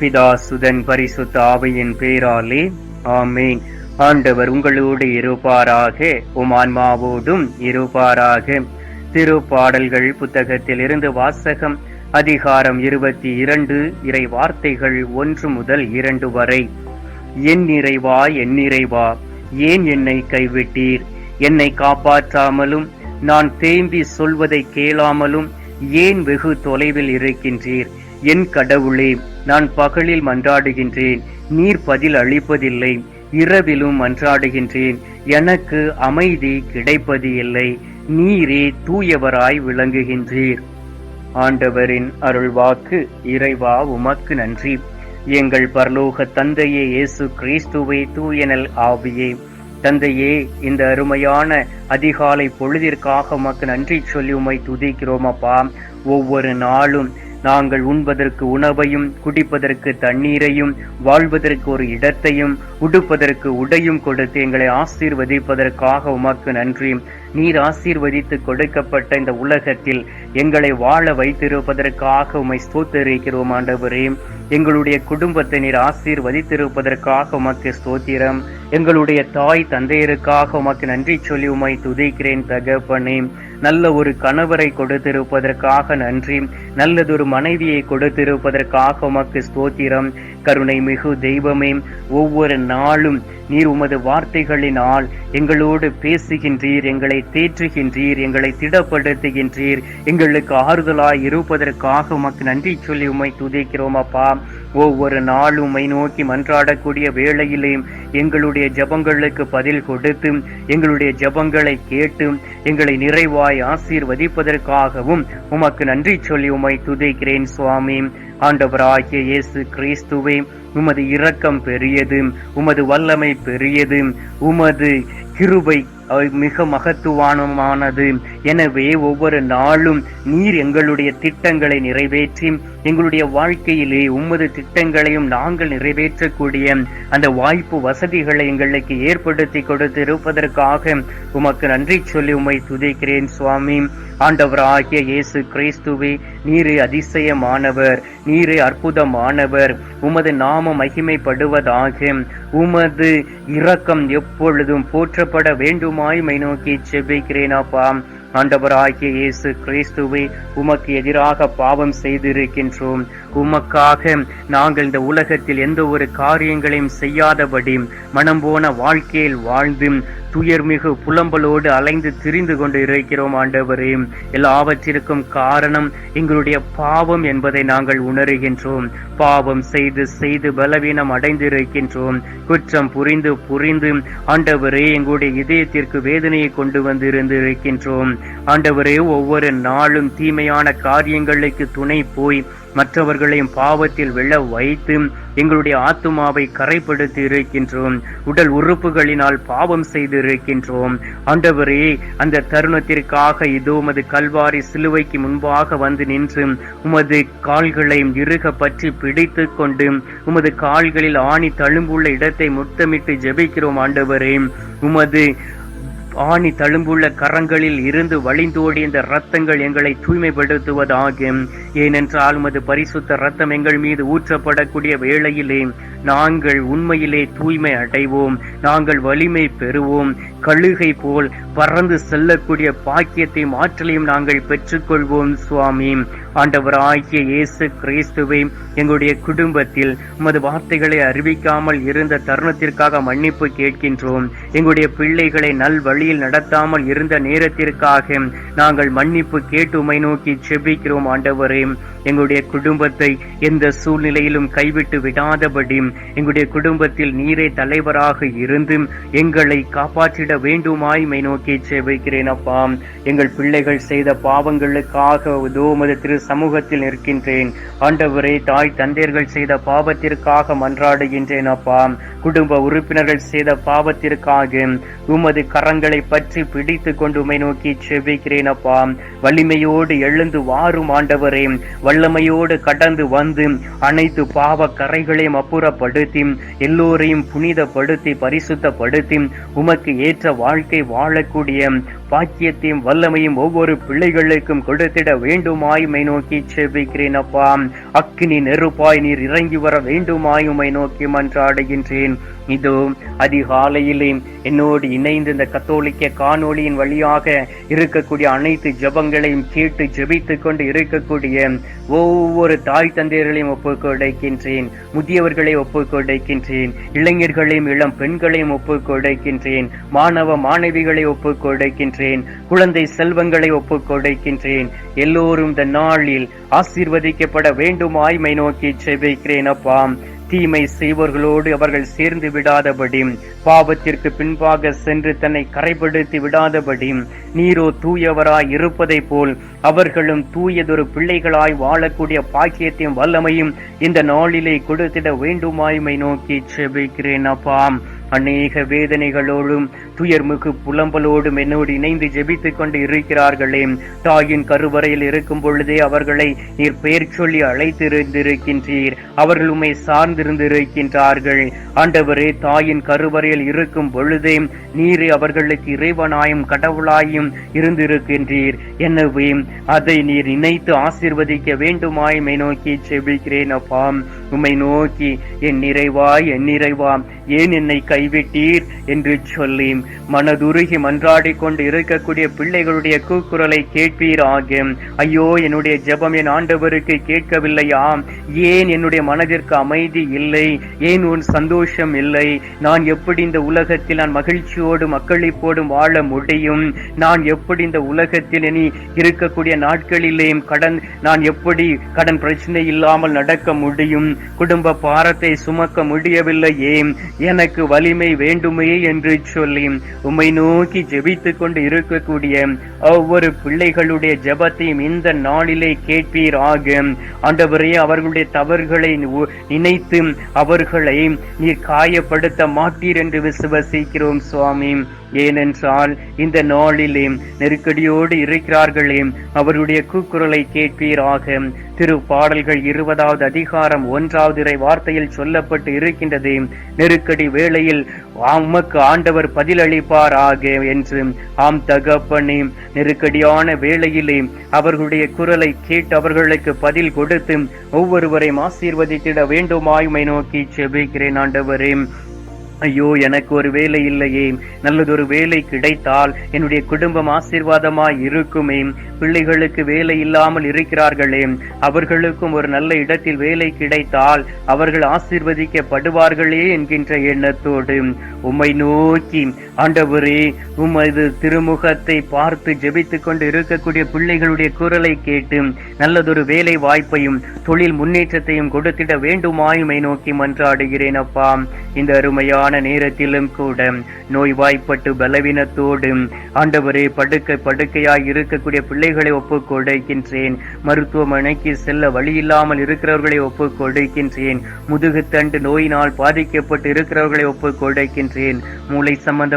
பிதா சுதன் பரிசுத்த ஆவையின் பேராலே ஆமேன். ஆண்டவர் உங்களோடு இருப்பாராக உமான்மாவோடும் இருப்பாராக. திருப்பாடல்கள் புத்தகத்தில் இருந்து வாசகம் அதிகாரம் இருபத்தி இரண்டு இறை வார்த்தைகள் ஒன்று முதல் இரண்டு வரை. என் நிறைவா என் நிறைவா ஏன் என்னை கைவிட்டீர்? என்னை காப்பாற்றாமலும் நான் தேம்பி சொல்வதை கேளாமலும் ஏன் வெகு தொலைவில் இருக்கின்றீர்? என் கடவுளே நான் பகலில் மன்றாடுகின்றேன் நீர் பதில் அளிப்பதில்லை இரவிலும் மன்றாடுகின்றேன் எனக்கு அமைதி கிடைப்பது இல்லை நீரே தூயவராய் விளங்குகின்றீர். ஆண்டவரின் அருள்வாக்கு இறைவா உமக்கு நன்றி. எங்கள் பரலோக தந்தையே இயேசு கிறிஸ்துவை தூயனல் ஆவியே. தந்தையே இந்த அருமையான அதிகாலை பொழுதிற்காக உமக்கு நன்றி சொல்லி உமை துதிக்கிறோம் அப்பா. ஒவ்வொரு நாளும் நாங்கள் உண்பதற்கு உணவையும் குடிப்பதற்கு தண்ணீரையும் வாழ்வதற்கு ஒரு இடத்தையும் உடுப்பதற்கு உடையும் கொடுத்து எங்களை ஆசீர்வதிப்பதற்காக உமக்கு நன்றி. நீர் ஆசீர்வதித்து கொடுக்கப்பட்ட இந்த உலகத்தில் எங்களை வாழ வைத்திருப்பதற்காக உம்மை ஸ்தோத்தரிக்கிறோம் ஆண்டவரே. எங்களுடைய குடும்பத்தை நீர் ஆசீர்வதித்திருப்பதற்காக உமக்கு ஸ்தோத்திரம். எங்களுடைய தாய் தந்தையருக்காக உமக்கு நன்றி சொல்லி உமை துதிக்கிறேன் தகப்பனே. நல்ல ஒரு கணவரை கொடுத்திருப்பதற்காக நன்றி. நல்லதொரு மனைவியை கொடுத்திருப்பதற்காக உமக்கு ஸ்தோத்திரம். கருணை மிகு தெய்வமே ஒவ்வொரு நாளும் நீர் உமது வார்த்தைகளினால் எங்களோடு பேசுகின்றீர் எங்களை தேற்றுகின்றீர் எங்களை திடப்படுத்துகின்றீர். எங்களுக்கு ஆறுதலாய் இருப்பதற்காக உமக்கு நன்றி சொல்லி உமை துதிக்கிறோம் அப்பா. ஒவ்வொரு நாளும் உமை நோக்கி மன்றாடக்கூடிய வேளையிலேயும் எங்களுடைய ஜபங்களுக்கு பதில் கொடுத்து எங்களுடைய ஜபங்களை கேட்டு எங்களை நிறைவாய் ஆசீர்வதிப்பதற்காகவும் உமக்கு நன்றி சொல்லி உமை துதிக்கிறேன் சுவாமி. ஆண்டவராகிய இயேசு கிறிஸ்துவே உமது இரக்கம் பெரியது உமது வல்லமை பெரியது உமது கிருபை மிக மகத்துவானமானது எனவே ஒவ்வொரு நாளும் நீர் எங்களுடைய திட்டங்களை நிறைவேற்றி எங்களுடைய வாழ்க்கையிலே உமது திட்டங்களையும் நாங்கள் நிறைவேற்றக்கூடிய அந்த வாய்ப்பு வசதிகளை எங்களுக்கு ஏற்படுத்தி கொடுத்து இருப்பதற்காக உமக்கு நன்றி சொல்லி உம்மை துதிக்கிறேன் சுவாமி. ஆண்டவராகிய இயேசு கிறிஸ்துவே நீரே அதிசயமானவர் நீரே அற்புதமானவர். உமது நாம மகிமைப்படுவதாக உமது இரக்கம் எப்பொழுதும் போற்றப்பட வேண்டுமாய் மை நோக்கி செபிக்கிறேன் அப்பா. ஆண்டவராகிய இயேசு கிறிஸ்துவை உமக்கு எதிராக பாவம் செய்திருக்கின்றோம். உமக்காக நாங்கள் இந்த உலகத்தில் எந்த ஒரு காரியங்களையும் செய்யாதபடி மனம் போன வாழ்க்கையில் வாழ்ந்து துயர்மிகு புலம்பலோடு அலைந்து திரிந்து கொண்டு இருக்கிறோம் ஆண்டவரே. எல்லாவற்றிற்கும் காரணம் எங்களுடைய பாவம் என்பதை நாங்கள் உணர்கின்றோம். பாவம் செய்து செய்து பலவீனம் அடைந்திருக்கின்றோம். குற்றம் புரிந்து புரிந்து ஆண்டவரே எங்களுடைய இதயத்திற்கு வேதனையை கொண்டு வந்து இருந்திருக்கின்றோம் ஆண்டவரே ஒவ்வொரு நாளும் தீமையான காரியங்களுக்கு துணை போய் மற்றவர்களையும் பாவத்தில் விழ வைத்து எங்களுடைய ஆத்துமாவை கரைப்படுத்தி இருக்கின்றோம். உடல் உறுப்புகளினால் பாவம் செய்து இருக்கின்றோம். ஆண்டவரே அந்த தருணத்திற்காக இதோ உமது கல்வாரி சிலுவைக்கு முன்பாக வந்து நின்று உமது கால்களை இருக பற்றி பிடித்து கொண்டு உமது கால்களில் ஆணி தழும்புள்ள இடத்தை முத்தமிட்டு ஜெபிக்கிறோம் ஆண்டவரே. உமது ஆணி தழும்புள்ள கரங்களில் இருந்து வழிந்தோடிய இந்த ரத்தங்கள் எங்களை தூய்மைப்படுத்துவதாகும். ஏனென்றால் உமது பரிசுத்த ரத்தம் எங்கள் மீது ஊற்றப்படக்கூடிய வேளையிலே நாங்கள் உண்மையிலே தூய்மை அடைவோம். நாங்கள் வலிமை பெறுவோம். கழுகை போல் பறந்து செல்லக்கூடிய பாக்கியத்தையும் ஆற்றலையும் நாங்கள் பெற்றுக்கொள்வோம் சுவாமி. ஆண்டவராகிய இயேசு கிறிஸ்துவை எங்களுடைய குடும்பத்தில் உமது வார்த்தைகளை அறிவிக்காமல் இருந்த தருணத்திற்காக மன்னிப்பு கேட்கின்றோம். எங்களுடைய பிள்ளைகளை நல் வழியில் நடத்தாமல் இருந்த நேரத்திற்காக நாங்கள் மன்னிப்பு கேட்டு உமை நோக்கி செபிக்கிறோம் ஆண்டவரே. எங்களுடைய குடும்பத்தை எந்த சூழ்நிலையிலும் கைவிட்டு விடாதபடி எங்களுடைய குடும்பத்தில் நீரே தலைவராக இருந்து எங்களை காப்பாற்றிட வேண்டுமாய் மை நோக்கி செபிக்கிறேன் அப்பா. எங்கள் பிள்ளைகள் செய்த பாவங்களுக்காக உதோமது திரு சமூகத்தில் நிற்கின்றேன். ஆண்டவரே தாய் தந்தையர்கள் செய்த பாவத்திற்காக மன்றாடுகின்றேன் அப்பா. குடும்ப உறுப்பினர்கள் செய்த பாவத்திற்காக உமது கரங்களை பற்றி பிடித்து கொண்டு உமை நோக்கி செபிக்கிறேன் அப்பா. வலிமையோடு எழுந்து வாரும் ஆண்டவரே. வல்லமையோடு கடந்து வந்து அனைத்து பாவ கரைகளையும் அப்புறப்படுத்தி எல்லோரையும் புனிதப்படுத்தி பரிசுத்தப்படுத்தி உமக்கு ஏற்ற வாழ்க்கை வாழக்கூடிய பாக்கியத்தையும் வல்லமையும் ஒவ்வொரு பிள்ளைகளுக்கும் கொடுத்திட வேண்டுமாய் உமை நோக்கி செபிக்கிறேன் அப்பா. அக்கினி நெருப்பாய் நீர் இறங்கி வர வேண்டுமாய் உமை நோக்கி மன்றாடுகின்றேன். இதோ அதிகாலையிலே என்னோடு இணைந்து இந்த கத்தோலிக்க காணொளியின் வழியாக இருக்கக்கூடிய அனைத்து ஜெபங்களையும் கேட்டு ஜெபித்துக் கொண்டு இருக்கக்கூடிய ஒவ்வொரு தாய் தந்தையர்களையும் ஒப்புக்கொடைக்கின்றேன் முதியவர்களை ஒப்புக்கொடைக்கின்றேன் இளைஞர்களையும் இளம் பெண்களையும் ஒப்புக்கொடைக்கின்றேன் மாணவ மாணவிகளை ஒப்புக்கொடைக்கின்றேன் குழந்தை செல்வங்களை ஒப்புக்கொடைக்கின்றேன். எல்லோரும் இந்த நாளில் ஆசீர்வதிக்கப்பட வேண்டுமாய்மை நோக்கி செபிக்கிறேன் அப்பாம் தீமை செய்வர்களோடு அவர்கள் சேர்ந்து விடாதபடி பாவத்திற்கு பின்பாக சென்று தன்னை கரைப்படுத்தி விடாதபடி நீரோ தூயவராய் இருப்பதைப் போல் அவர்களும் தூயதொரு பிள்ளைகளாய் வாழக்கூடிய பாக்கியத்தையும் வல்லமையும் இந்த நாளிலே கொடுத்திட வேண்டுமாய்மை நோக்கி செபிக்கிறேன் அப்பாம் அநேக வேதனைகளோடும் துயர்மிகு புலம்பலோடும் என்னோடு இணைந்து ஜெபித்துக் கொண்டு இருக்கிறார்களே. தாயின் கருவறையில் இருக்கும் பொழுதே அவர்களை நீர் பெயர் சொல்லி அழைத்திருந்திருக்கின்றீர். அவர்கள் உண்மை சார்ந்திருந்திருக்கின்றார்கள். ஆண்டவரே தாயின் கருவறையில் இருக்கும் பொழுதே நீர் அவர்களுக்கு இறைவனாயும் கடவுளாயும் இருந்திருக்கின்றீர். எனவே அதை நீர் நினைத்து ஆசிர்வதிக்க வேண்டுமாய் நோக்கி செபிக்கிறேன் அப்பாம் உம்மை நோக்கி என் நிறைவா என் நிறைவா ஏன் என்னை கைவிட்டீர்? என்று சொல்லி மனதுருகி மன்றாடி கொண்டு இருக்கக்கூடிய பிள்ளைகளுடைய கூக்குரலை ஆகும் ஐயோ என்னுடைய ஜெபம் என் ஆண்டவருக்கு கேட்கவில்லையா ஏன் என்னுடைய மனதிற்கு அமைதி இல்லை? ஏன் உன் சந்தோஷம் இல்லை? நான் எப்படி இந்த உலகத்தில் நான் மகிழ்ச்சியோடும் மக்களிப்போடும் வாழ முடியும்? நான் எப்படி இந்த உலகத்தில் இனி இருக்கக்கூடிய நாட்களிலேயும் கடன் நான் எப்படி கடன் பிரச்சனை இல்லாமல் நடக்க முடியும்? குடும்ப பாரத்தை சுமக்க முடியவில்லையே. எனக்கு வலிமை வேண்டுமே என்று சொல்லி உம்மை நோக்கி ஜெபித்து கொண்டு இருக்கக்கூடிய ஒவ்வொரு பிள்ளைகளுடைய ஜெபத்தையும் இந்த நாளிலே கேட்பீராக. ஆண்டவரே அவர்களுடைய தவறுகளை நினைத்து அவர்களை நீர் காயப்படுத்த மாட்டீர் என்று விசுவசிக்கிறோம் சுவாமி. ஏனென்றால் இந்த நாளிலே நெருக்கடியோடு இருக்கிறார்களே அவருடைய கூக்குரலை கேட்பீராக. திரு பாடல்கள் இருபதாவது அதிகாரம் ஒன்றாவது இறை வார்த்தையில் சொல்லப்பட்டு இருக்கின்றது. நெருக்கடி வேளையில் உமக்கு ஆண்டவர் பதிலளிப்பாராக என்று. ஆம் தகப்பனே. நெருக்கடியான வேளையிலே அவர்களுடைய குரலை கேட்டு அவர்களுக்கு பதில் கொடுத்து ஒவ்வொருவரையும் ஆசீர்வதித்திட வேண்டுமாயுமை நோக்கி செபிக்கிறேன் ஆண்டவரே. ஐயோ எனக்கு ஒரு வேலை இல்லையே. நல்லதொரு வேலை கிடைத்தால் என்னுடைய குடும்பம் ஆசீர்வாதமாய் இருக்குமே. பிள்ளைகளுக்கு வேலை இல்லாமல் இருக்கிறார்களே. அவர்களுக்கும் ஒரு நல்ல இடத்தில் வேலை கிடைத்தால் அவர்கள் ஆசீர்வதிக்கப்படுவார்களே என்கின்ற எண்ணத்தோடு உம்மை நோக்கி ஆண்டவரே உமது திருமுகத்தை பார்த்து ஜெபித்துக் கொண்டு இருக்கக்கூடிய பிள்ளைகளுடைய குரலை கேட்டு நல்லதொரு வேலை வாய்ப்பையும் தொழில் முன்னேற்றத்தையும் கொடுத்திட வேண்டுமாயுமை நோக்கி மன்றாடுகிறேன் அப்பா. இந்த அருமையான நேரத்திலும் கூட நோய்வாய்ப்பட்டு பலவீனத்தோடு ஆண்டவரே படுக்கை படுக்கையாய் இருக்கக்கூடிய பிள்ளைகளை ஒப்புக் கொடுக்கின்றேன். மருத்துவமனைக்கு செல்ல வழியில்லாமல் இருக்கிறவர்களை ஒப்புக் கொடுக்கின்றேன். முதுகுத்தண்டு நோயினால் பாதிக்கப்பட்டு இருக்கிறவர்களை ஒப்புக் கொடுக்கின்றேன். மூளை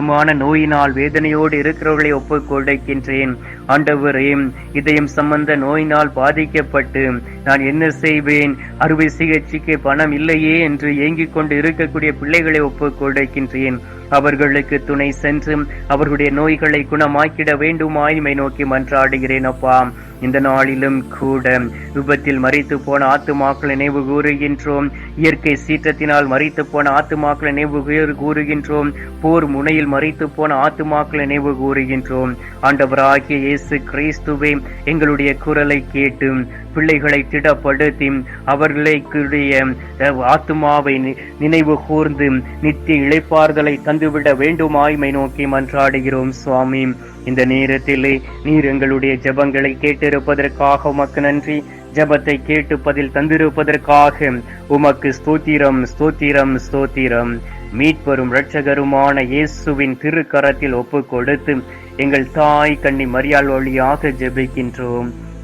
சம்பந்தமான நோயினால் வேதனையோடு இருக்கிறவர்களை ஒப்புக் கொடுக்கின்றேன் ஆண்டவரே இதயம் சம்பந்த நோயினால் பாதிக்கப்பட்டு நான் என்ன செய்வேன்? அறுவை சிகிச்சைக்கு பணம் இல்லையே என்று ஏங்கிக் கொண்டு இருக்கக்கூடிய பிள்ளைகளை ஒப்புக் கொடுக்கின்றேன் அவர்களுக்கு துணை சென்று அவர்களுடைய நோய்களை குணமாக்கிட வேண்டுமாய்மை நோக்கி மன்றாடுகிறேன் அப்பா. இந்த நாளிலும் கூட விபத்தில் மறித்து போன ஆத்துமாக்களை நினைவு கூறுகின்றோம். இயற்கை சீற்றத்தினால் மறித்து போன ஆத்துமாக்களை நினைவு கூறுகின்றோம். போர் முனையில் மறித்து போன ஆத்துமாக்களை நினைவு கூறுகின்றோம். ஆண்டவராகிய இயேசு கிறிஸ்துவே எங்களுடைய குரலை கேட்டு பிள்ளைகளை திடப்படுத்தி அவர்களுடைய ஆத்மாவை ஆத்துமாவை நி- நினைவு கூர்ந்து நித்திய இளைப்பாறுதலை தந்துவிட வேண்டுமாய்மை நோக்கி மன்றாடுகிறோம் சுவாமி. இந்த நேரத்திலே நீர் எங்களுடைய ஜெபங்களை கேட்டிருப்பதற்காக உமக்கு நன்றி. ஜெபத்தை கேட்டு பதில் தந்திருப்பதற்காக உமக்கு ஸ்தோத்திரம் ஸ்தோத்திரம் ஸ்தோத்திரம். மீட்பெரும் இரட்சகருமான இயேசுவின் திருக்கரத்தில் ஒப்பு கொடுத்து எங்கள் தாய் கண்ணி மரியாள் வழியாக ஜெபிக்கின்றோம்.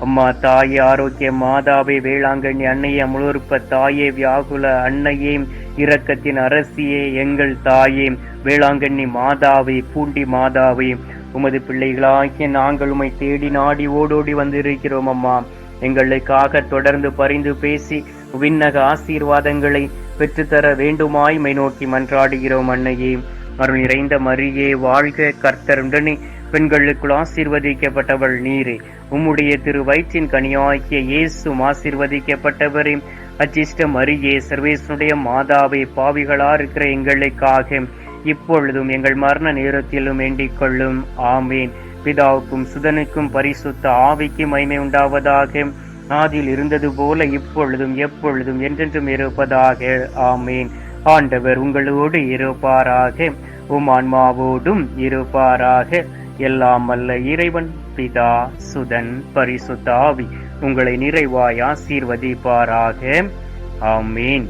அம்மா தாயே ஆரோக்கிய மாதாவே வேளாங்கண்ணி அன்னையே அமுலூர்ப்ப தாயே வியாகுல அன்னையே இரக்கத்தின் அரசியே எங்கள் தாயே வேளாங்கண்ணி மாதாவே பூண்டி மாதாவே உமது பிள்ளைகளாகிய நாங்கள் உமை தேடி நாடி ஓடோடி வந்திருக்கிறோம் அம்மா. எங்களுக்காக தொடர்ந்து பரிந்து பேசி விண்ணக ஆசீர்வாதங்களை பெற்றுத்தர வேண்டுமாய் மை நோக்கி மன்றாடுகிறோம் அன்னையே. அருள் நிறைந்த மரியே வாழ்க கர்த்தருடனே. பெண்களுக்குள் ஆசீர்வதிக்கப்பட்டவள் நீரே. உம்முடைய திரு வயிற்றின் கனியாகிய இயேசும் ஆசீர்வதிக்கப்பட்டவரே. அச்சிஷ்டம் அருகே சர்வேசனுடைய மாதாவை பாவிகளா இருக்கிற எங்களுக்காக இப்பொழுதும் எங்கள் மரண நேரத்திலும் வேண்டிக் கொள்ளும். ஆமேன். பிதாவுக்கும் சுதனுக்கும் பரிசுத்த ஆவிக்கு மைமை உண்டாவதாக. ஆதியில் இருந்தது போல இப்பொழுதும் எப்பொழுதும் என்றென்றும் இருப்பதாக. ஆமேன். ஆண்டவர் உங்களோடு இருப்பாராக. உம் ஆன்மாவோடும் இருப்பாராக. எல்லாம் அல்ல இறைவன் பிதா சுதன் பரிசுத்தாவி உங்களை நிறைவாய் ஆசீர்வதிப்பாராக. ஆமீன்.